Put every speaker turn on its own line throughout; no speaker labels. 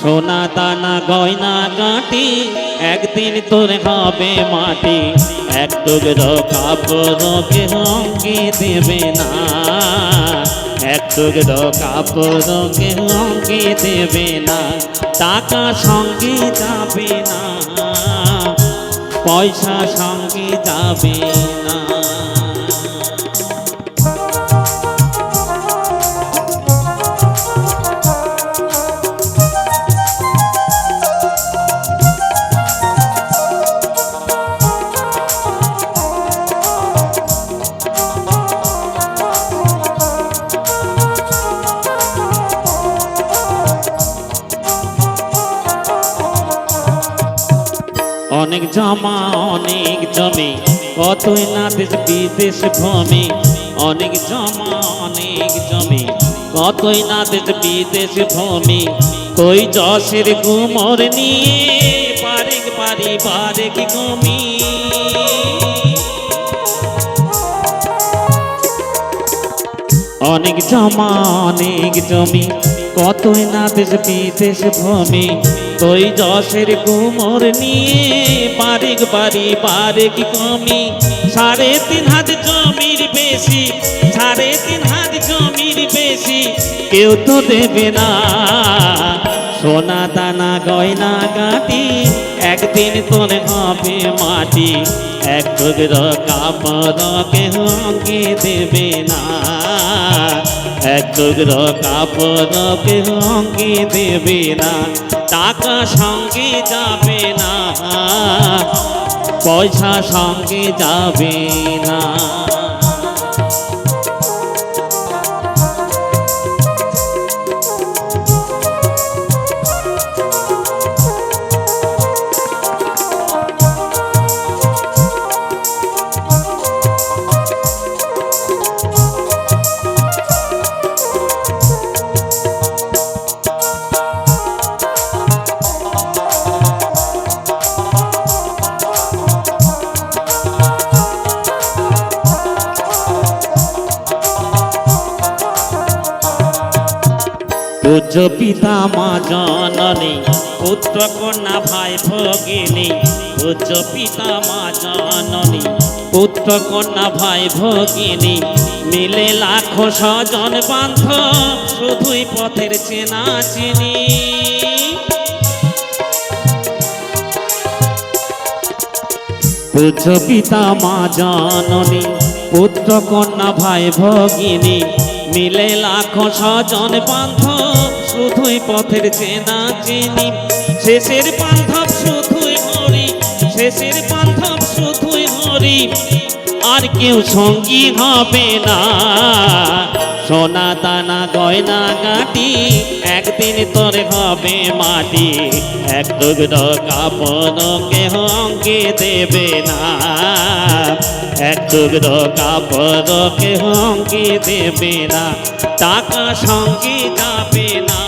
সোনা দানা গয়না কাটি একদিন তোর হবে মাটি। এক টুকরো কাপড়কে অঙ্গে দেবে না। এক টুকরো কাপড়কে অঙ্গে দেবে না। টাকা সঙ্গে যাবে না, পয়সা সঙ্গে যাবে না। অনেক জমা, অনেক জমি, কতই না দেশ বিদেশ ভ্রমে অনেক জমা, অনেক জমি, কতই না দেশ বিদেশ ভ্রমে কই যশের গুমর নিয়ে পারেক পারি পারেক গমি। অনেক জমা, অনেক জমি, কতই না দেশ বিদেশ ভ্রমে কই যশের কুমোর নিয়ে বারেক বাড়ি বারেক কমি? সাড়ে তিন হাত জমির বেশি, সাড়ে তিন হাত জমির বেশি। কেউ তো দেবে না সোনা দানা গয়না গাটি একদিন তোর হবে মাটি। এক টুকরো কাপড়কে অঙ্গে দেবে না। এক টুকরো কাপড়কে অঙ্গে দেবে না? টাকা সঙ্গে যাবে না পয়সা সঙ্গে যাবে না। পূজ্য পিতা মা জননী, পুত্র কন্যা ভাই ভগিনী। পূজ্য পিতা মা জননী, পুত্র কন্যা ভাই ভগিনী। মিলে লাখো স্বজন বান্ধব শুধুই পথের চেনা চিনি। পূজ্য পিতা মা জননী, পুত্র কন্যা ভাই ভগিনী। মিলে লাখো স্বজন বান্ধব শুধুই পথের চেনা চিনি। শেষের বান্ধব শুধুই হরি, শেষের বান্ধব শুধুই হরি। আর কেউ সঙ্গী হবে না। সোনা দানা, গয়না, গাটি, একদিন তোর হবে মাটি। এক টুকরো কাপড়কে অঙ্গে দেবে না। এক টুকরো কাপড়কে অঙ্গে দেবে না। টাকা সঙ্গে যাবে না।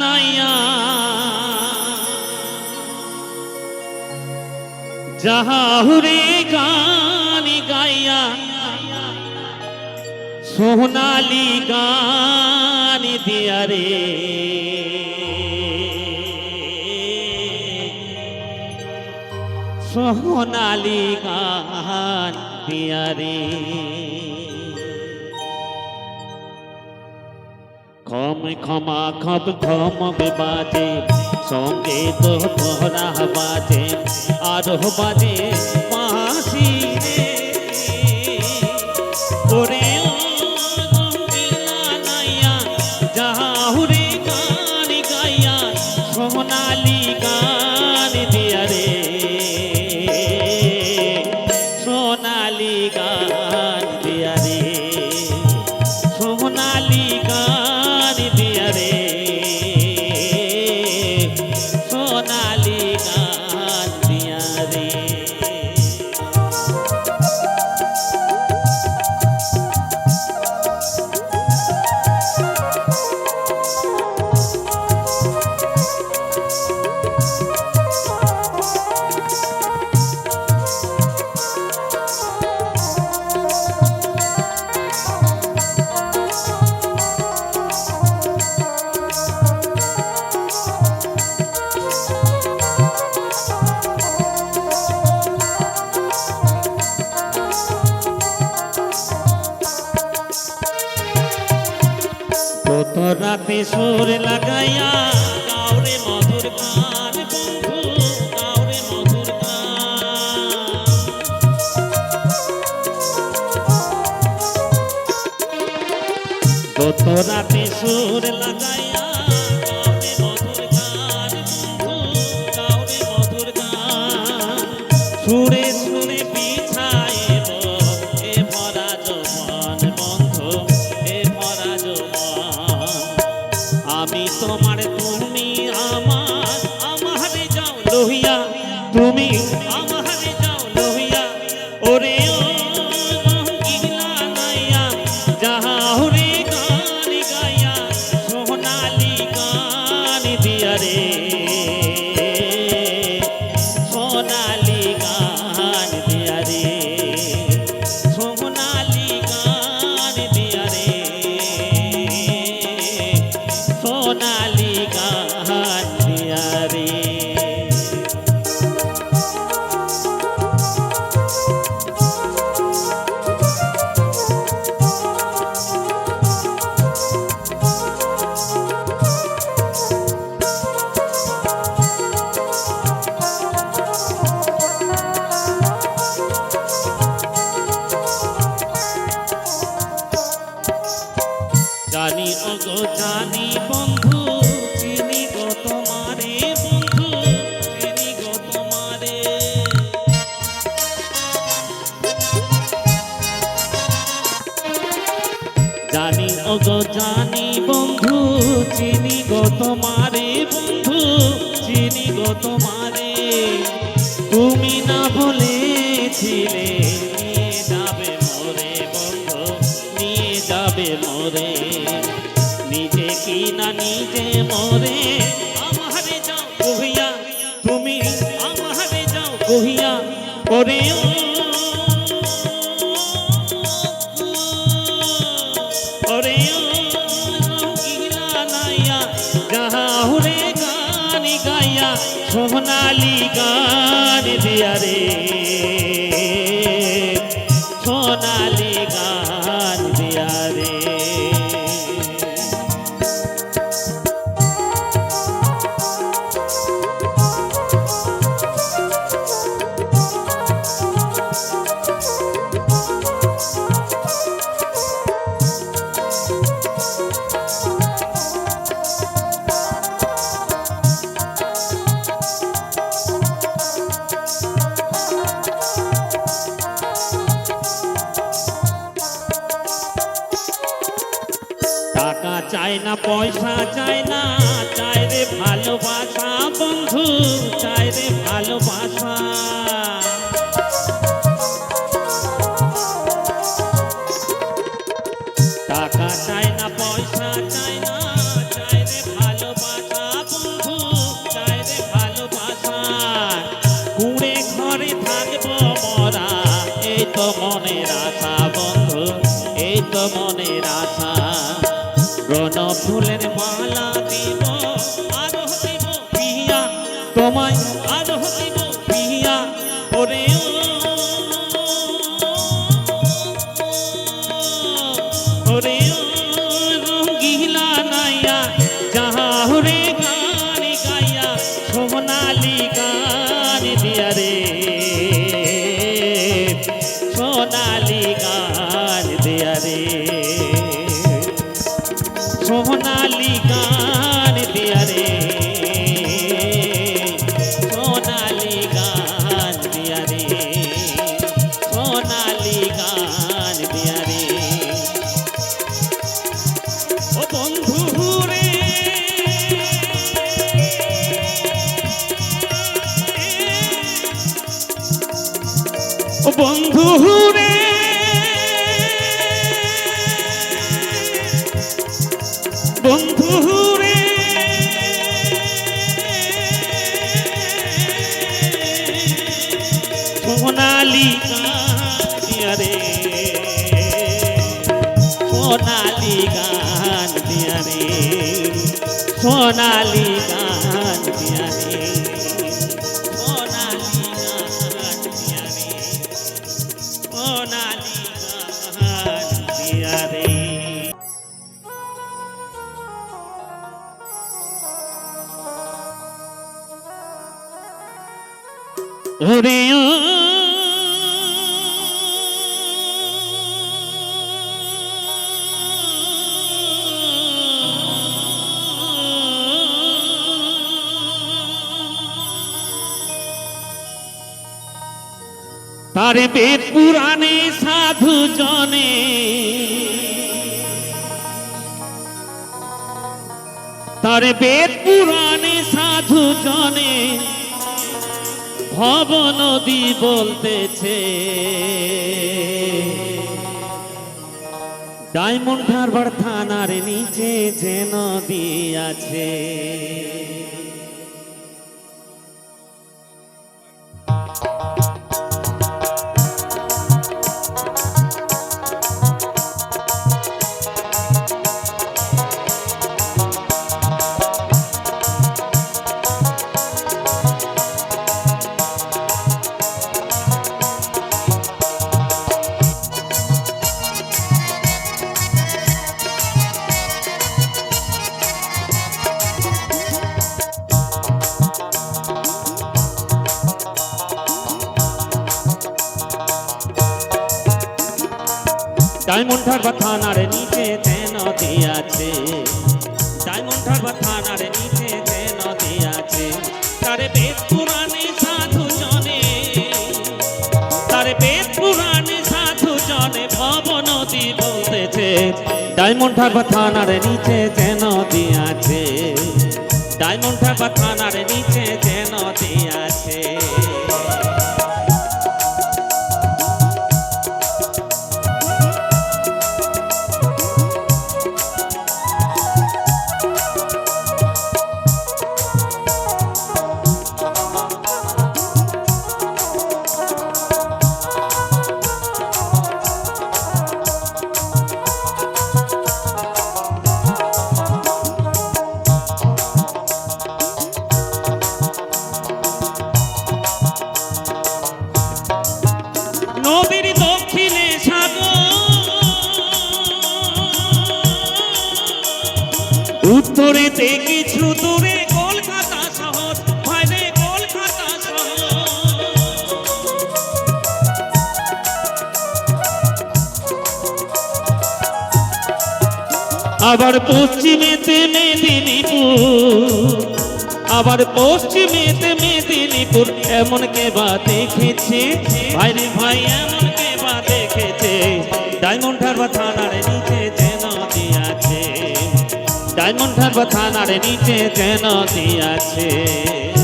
নাইয়া যাহুরে গান গাইয়া সোনালি গান দিয়া রে। সোনালি গান দিয়া রে। খম ক্ষমা খব খমক বাজে সঙ্গে তো তোরা বাজে আর বাজে পাশি রে রাতে সুর লাগাইয়া কাউরে মধুর গান, বন্ধু মধুর গান। গত রাতে সুর লাগাইয়া কাউরে মধুর গান, বন্ধু কাউরে মধুর গান। সুরে গো তোমারে। তুমি না বলেছিলে নিয়ে যাবে নিয়ে যাবে নিজে কি না নিজে মোরে, আমারে যাও কহিয়া। তুমি আমারে যাও কহিয়া করে তোমায় আর হইব বন্ধুরে। বন্ধুরে সোনালিকা রে। সোনালি গান দিয়া রে। সোনালি গান। তারে বেদ সাধু জনে। তারে বেদ পুরাণে সাধু জনে। ভব নদী বলতেছে। ডায়মন্ড হারবার থানার নিচে যে নদী আছে। ডায়মন্ড হারবার থানার নিচে যে নদী আছে ডায়মন্ড হারবার থানার নিচে যে নদী আছে তারে বেদ পুরাণে সাধু জনে। তারে বেদ পুরাণে সাধু জনে ভব নদী বলতেছে। ডায়মন্ড হারবার থানার নিচে যে নদী আছে নিচে উত্তরেতে কিছু দূরে কলকাতা শহর বাইরে কলকাতা শহর। আবার পশ্চিমেতে মেদিনীপুর, আবার পশ্চিমেতে মেদিনীপুর, এমন কে বা দেখেছে? ভাইরে ভাই, এমন কে বা দেখেছে? ডায়মন্ড হারবার থানার ডায়মন্ড হারবার থানার নিচে কেন নদী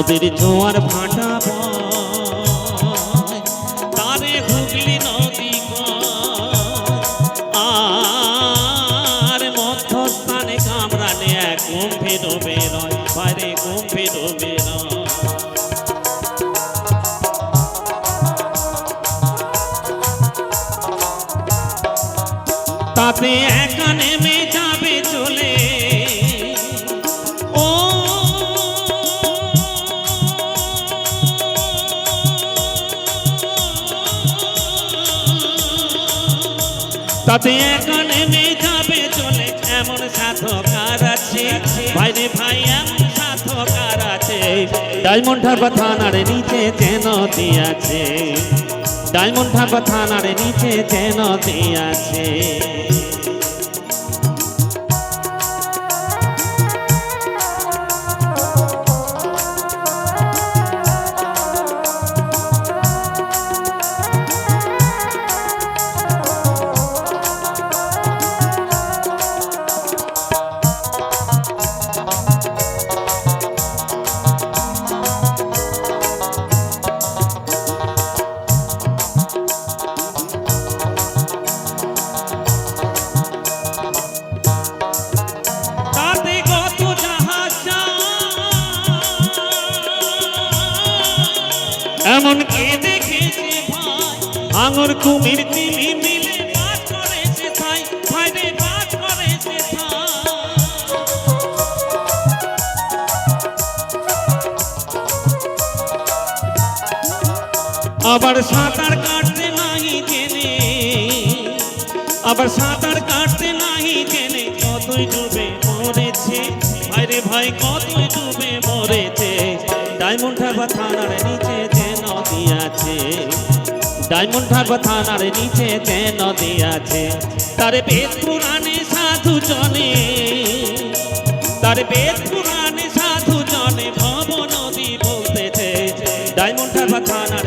নদীর জোয়ার ভাটা তারে হুগলি নদী। আর মধ্যস্থানে কামরানে এক কুম্ভে ডোবে রয় বাইরে কুম্ভে ডোবে তাতে একা তাতে এখন মেধাবে চলে। এমন সাধকার আছে। ভাইরে ভাই, এমন সাধকার আছে। ডায়মন্ড হারবার থানার নিচে যে নদী আছে ডায়মন্ড হারবার থানার নিচে যে নদী আছে আঙুর কুমির তিমি মিলে কাজ করেছে থাই থাইরে কাজ করেছে আবার সাঁতার কাটতে নাই জেনে, আবার সাঁতার কাটতে নাই জেনে কতই ডুবে মরেছে। ভাইরে ভাই, কতই ডুবে মরেছে। ডায়মন্ড থাকবা থানার আছে। ডায়মন্ড ভাগবত থানার নিচেতে নদী আছে। তার বেদ পুরাণে সাধু জনে তার বেদ পুরাণে সাধু জনে ভব নদী বলতেছে ডায়মন্ড ভাগবত থানার